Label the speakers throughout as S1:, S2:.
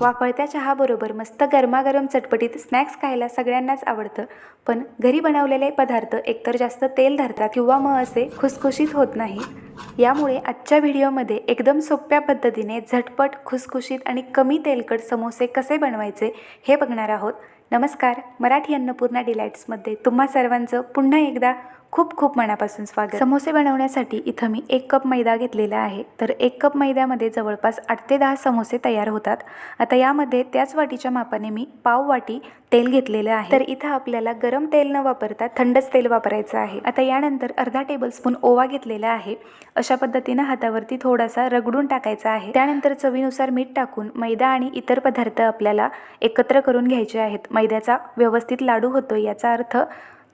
S1: वाफळत्या चहाबरोबर मस्त गरमागरम चटपटीत स्नॅक्स खायला सगळ्यांनाच आवडतं. पण घरी बनवलेले पदार्थ एकतर जास्त तेल धरतात किंवा मग असे खुसखुशीत होत नाही यामुळे आजच्या व्हिडिओमध्ये एकदम सोप्या पद्धतीने झटपट खुसखुशीत आणि कमी तेलकट समोसे कसे बनवायचे हे बघणार आहोत. नमस्कार मराठी अन्नपूर्णा डिलाईट्समध्ये तुम्हा सर्वांचं पुन्हा एकदा खूप खूप मनापासून स्वागत. समोसे बनवण्यासाठी इथं मी एक कप मैदा घेतलेला आहे. तर एक कप मैद्यामध्ये जवळपास आठ ते दहा समोसे तयार होतात. आता यामध्ये त्याच वाटीच्या मापाने मी पाव वाटी तेल घेतलेलं आहे. तर इथं आपल्याला गरम तेल न वापरता थंडच तेल वापरायचं आहे. आता यानंतर अर्धा टेबलस्पून ओवा घेतलेला आहे. अशा पद्धतीनं हातावरती थोडासा रगडून टाकायचा आहे. त्यानंतर चवीनुसार मीठ टाकून मैदा आणि इतर पदार्थ आपल्याला एकत्र करून घ्यायचे आहेत. मैद्याचा व्यवस्थित लाडू होतो याचा अर्थ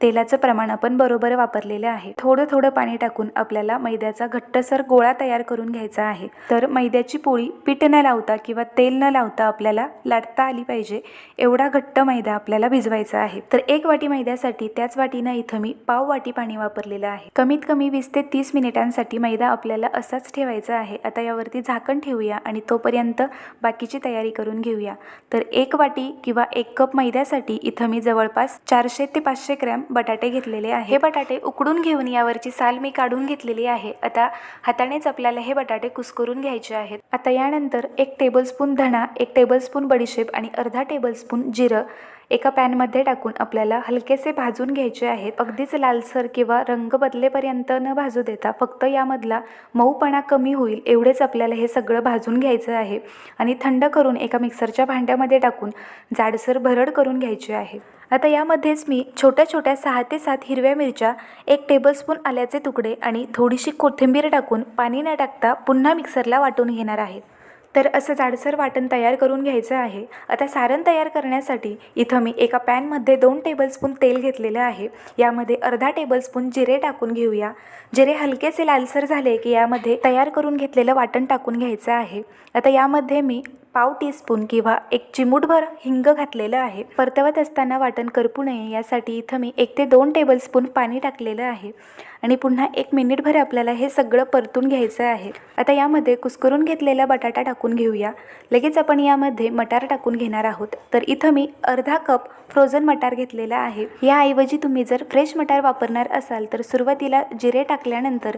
S1: तेलाचं प्रमाण आपण बरोबर वापरलेलं आहे. थोडं थोडं पाणी टाकून आपल्याला मैद्याचा घट्टसर गोळा तयार करून घ्यायचा आहे. तर मैद्याची पोळी पीठ न लावता किंवा तेल न लावता आपल्याला लाटता आली पाहिजे एवढा घट्ट मैदा आपल्याला भिजवायचा आहे. तर एक वाटी मैद्यासाठी त्याच वाटीनं इथं मी पाव वाटी पाणी वापरलेलं आहे. कमीत कमी वीस ते तीस मिनिटांसाठी मैदा आपल्याला असाच ठेवायचा आहे. आता यावरती झाकण ठेवूया आणि तोपर्यंत बाकीची तयारी करून घेऊया. तर एक वाटी किंवा एक कप मैद्यासाठी इथं मी जवळपास चारशे ते पाचशे ग्रॅम बटाटे घेतलेले आहे. हे बटाटे उकडून घेऊन यावरची साल मी काढून घेतलेली आहे. आता हातानेच आपल्याला हे बटाटे कुस्करून घ्यायचे आहेत. आता यानंतर एक टेबलस्पून धणा एक टेबलस्पून बडीशेप आणि अर्धा टेबलस्पून जिरं एका पॅनमध्ये टाकून आपल्याला हलकेसे भाजून घ्यायचे आहेत. अगदीच लालसर किंवा रंग बदलेपर्यंत न भाजू देता फक्त यामधला मऊपणा कमी होईल एवढेच आपल्याला हे सगळं भाजून घ्यायचं आहे. आणि थंड करून एका मिक्सरच्या भांड्यामध्ये टाकून जाडसर भरड करून घ्यायचे आहे. आता यामध्येच मी छोट्या छोट्या सहा ते सात हिरव्या मिरच्या एक टेबलस्पून आल्याचे तुकडे आणि थोडीशी कोथिंबीर टाकून पाणी न टाकता पुन्हा मिक्सरला वाटून घेणार आहे. तर असं जाडसर वाटण तयार करून घ्यायचं आहे. आता सारण तयार करण्यासाठी इथं मी एका पॅनमध्ये दोन टेबलस्पून तेल घेतलेलं आहे. यामध्ये अर्धा टेबलस्पून जिरे टाकून घेऊया. जिरे हलकेसे लालसर झाले की यामध्ये तयार करून घेतलेलं वाटण टाकून घ्यायचं आहे. आता यामध्ये मी पाव टीस्पून किंवा एक चिमूटभर हिंग घातलेलं आहे. परतवत असताना वाटण करपू नये यासाठी इथं मी एक ते दोन टेबलस्पून पाणी टाकलेलं आहे. आणि पुन्हा एक मिनिटभर आपल्याला हे सगळं परतून घ्यायचं आहे. आता यामध्ये कुस्करून घेतलेला बटाटा टाकून घेऊया. लगेच आपण यामध्ये मटार टाकून घेणार आहोत. तर इथं मी अर्धा कप फ्रोझन मटार घेतलेला आहे. याऐवजी तुम्ही जर फ्रेश मटार वापरणार असाल तर सुरुवातीला जिरे टाकल्यानंतर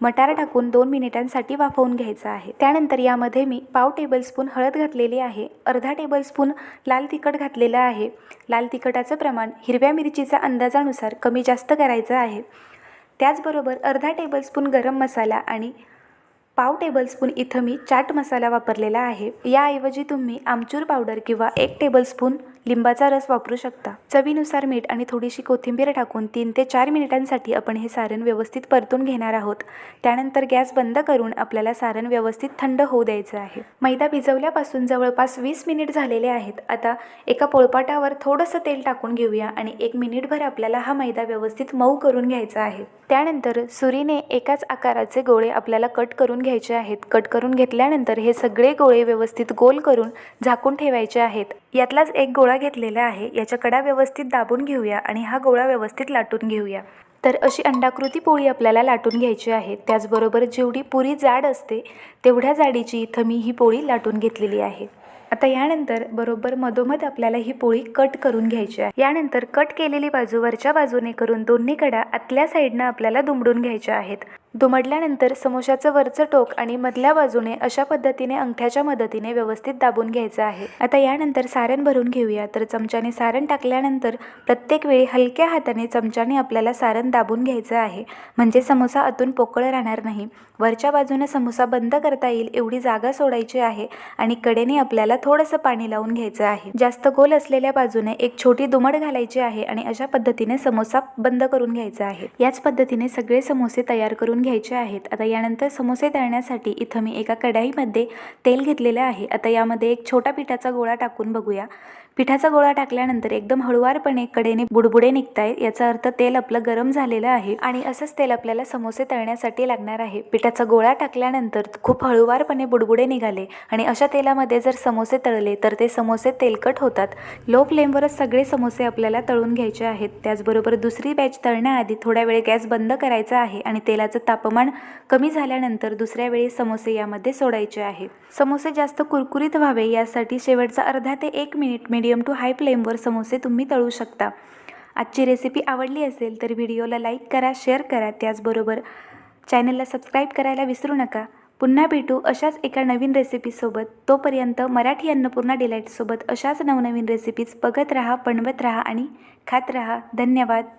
S1: मटार टाकून दोन मिनिटांसाठी वाफवून घ्यायचं आहे. त्यानंतर यामध्ये मी पाव टेबलस्पून हळद घातलेली आहे. अर्धा टेबलस्पून लाल तिखट घातलेलं आहे. लाल तिखटाचं प्रमाण हिरव्या मिरचीचा अंदाजानुसार कमी जास्त करायचं आहे. त्याचबरोबर अर्धा टेबलस्पून गरम मसाला आणि पाव टेबलस्पून इथं मी चाट मसाला वापरलेला आहे. याऐवजी तुम्ही आमचूर पावडर किंवा एक टेबलस्पून लिंबाचा रस वापरू शकता. चवीनुसार मीठ आणि थोडीशी कोथिंबीर टाकून तीन ते चार मिनिटांसाठी आपण हे सारण व्यवस्थित परतून घेणार आहोत. त्यानंतर गॅस बंद करून आपल्याला सारण व्यवस्थित थंड होऊ द्यायचं आहे. मैदा भिजवल्यापासून जवळपास वीस मिनिट झालेले आहेत. आता एका पोळपाटावर थोडंसं तेल टाकून घेऊया आणि एक मिनिटभर आपल्याला हा मैदा व्यवस्थित मऊ करून घ्यायचा आहे. त्यानंतर सुरीने एकाच आकाराचे गोळे आपल्याला कट करून घ्यायचे आहेत. कट करून घेतल्यानंतर हे सगळे गोळे व्यवस्थित गोल करून झाकून ठेवायचे आहेत. यातलाच एक गोळा घेतलेला आहे. याच्या कडा व्यवस्थित दाबून घेऊया आणि हा गोळा व्यवस्थित लाटून घेऊया. तर अशी अंडाकृती पोळी आपल्याला लाटून घ्यायची आहे. त्याचबरोबर जेवढी पुरी जाड असते तेवढ्या जाडीची इथं मी ही पोळी लाटून घेतलेली आहे. आता यानंतर बरोबर मधोमध आपल्याला ही पोळी कट करून घ्यायची आहे. यानंतर कट केलेली बाजू वरच्या बाजूने करून दोन्ही कडा आतल्या साईडनं आपल्याला दुमडून घ्यायच्या आहेत. दुमडल्यानंतर समोशाचं वरचं टोक आणि मधल्या बाजूने अशा पद्धतीने अंगठ्याच्या मदतीने व्यवस्थित दाबून घ्यायचं आहे. आता यानंतर सारण भरून घेऊया. तर चमच्याने सारण टाकल्यानंतर प्रत्येक वेळी हलक्या हाताने चमच्याने आपल्याला सारण दाबून घ्यायचं आहे. म्हणजे समोसा आतून पोकळ राहणार नाही. वरच्या बाजूने समोसा बंद करता येईल एवढी जागा सोडायची आहे आणि कडेने आपल्याला थोडंसं पाणी लावून घ्यायचं आहे. जास्त गोल असलेल्या बाजूने एक छोटी दुमड घालायची आहे आणि अशा पद्धतीने समोसा बंद करून घ्यायचा आहे. याच पद्धतीने सगळे समोसे तयार करून घ्यायचे आहेत. आता यानंतर समोसे तळण्यासाठी इथं मी एका कढाईमध्ये तेल घेतलेलं आहे. आता यामध्ये एक छोटा पिठाचा गोळा टाकून बघूया. पिठाचा गोळा टाकल्यानंतर एकदम हळुवारपणे कडेने बुडबुडे निघतायत. याचा अर्थ तेल आपलं गरम झालेलं आहे आणि असंच तेल आपल्याला समोसे तळण्यासाठी लागणार आहे. पिठाचा गोळा टाकल्यानंतर खूप हळुवारपणे बुडबुडे निघाले आणि अशा तेलामध्ये जर समोसे तळले तर ते समोसे तेलकट होतात. लो फ्लेमवरच सगळे समोसे आपल्याला तळून घ्यायचे आहेत. त्याचबरोबर दुसरी बॅच तळण्याआधी थोड्या वेळ गॅस बंद करायचा आहे आणि तेलाचं तापमान कमी झाल्यानंतर दुसऱ्या वेळी समोसे यामध्ये सोडायचे आहे. समोसे जास्त कुरकुरीत व्हावे यासाठी शेवटचा अर्धा ते एक मिनिट मीडियम टू हाय फ्लेमवर समोसे तुम्ही तळू शकता. आजची रेसिपी आवडली असेल तर व्हिडिओला लाईक करा शेअर करा. त्याचबरोबर चॅनलला सबस्क्राईब करायला विसरू नका. पुन्हा भेटू अशाच एका नवीन रेसिपीसोबत तोपर्यंत मराठी अन्नपूर्णा डिलाईटसोबत अशाच नवनवीन रेसिपीज बघत राहा बनवत राहा आणि खात राहा. धन्यवाद.